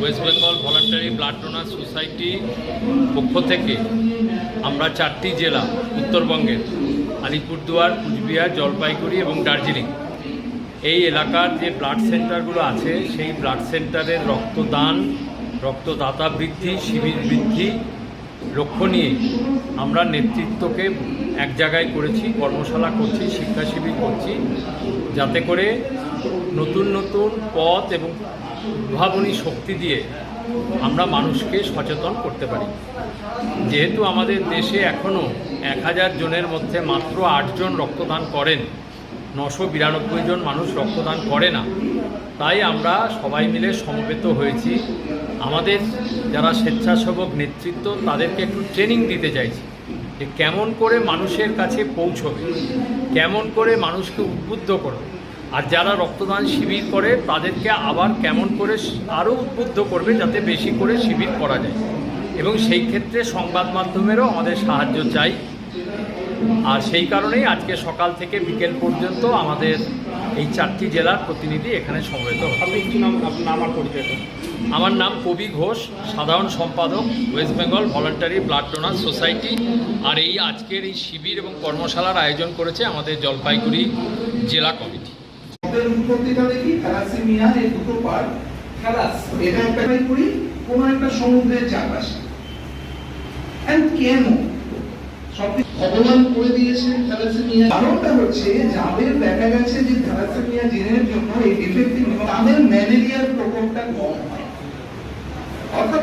West Bengal voluntary blood donor society পক্ষ থেকে আমরা চারটি জেলা, উত্তরবঙ্গের, আলিপুরদুয়ার, কুচবিহার, জলপাইগুড়ি এবং দার্জিলিং। এই এলাকার যে ব্লাড সেন্টারগুলো আছে, সেই ব্লাড সেন্টারের রক্তদান, রক্তদাতা বৃদ্ধি, শিবির বৃদ্ধি লক্ষ্য নিয়ে আমরা নেতৃত্বকে এক জায়গায় করেছি, কর্মশালা করছি, শিক্ষা শিবির করছি, যাতে করে নতুন নতুন পথ এবং উদ্ভাবনী শক্তি দিয়ে আমরা মানুষকে সচেতন করতে পারি। যেহেতু আমাদের দেশে এখনও এক হাজার জনের মধ্যে মাত্র আটজন রক্তদান করেন নশো বিরানব্বই জন মানুষ রক্তদান করে না। তাই আমরা সবাই মিলে সমবেত হয়েছি। আমাদের যারা স্বেচ্ছাসেবক নেতৃত্ব, তাদেরকে একটু ট্রেনিং দিতে চাইছি যে কেমন করে মানুষের কাছে পৌঁছবে, কেমন করে মানুষকে উদ্বুদ্ধ করবে। আর যারা রক্তদান শিবির করে, তাদেরকে আবার কেমন করে আরও উদ্বুদ্ধ করবে যাতে বেশি করে শিবির করা যায়। এবং সেই ক্ষেত্রে সংবাদ মাধ্যমেরও আমাদের সাহায্য চাই। আর সেই কারণেই আজকে সকাল থেকে বিকেল পর্যন্ত আমাদের এই চারটি জেলার প্রতিনিধি এখানে সমবেত? আমার নাম কবি ঘোষ সাধারণ সম্পাদক West Bengal voluntary blood donor society. আর এই আজকের এই শিবির এবং কর্মশালার আয়োজন করেছে আমাদের জলপাইগুড়ি জেলা কমিটি। কোন একটা সমুদ্রের চারপাশে। কেন? ভগবান করে দিয়েছেন থ্যালাসেমিয়া। কারণটা হচ্ছে যাদের দেখা গেছে যে থ্যালাসেমিয়া জিনের জন্য এই ডিফেক্টিভ তাদের ম্যালেরিয়ার প্রকোপটা কম হয়। অর্থাৎ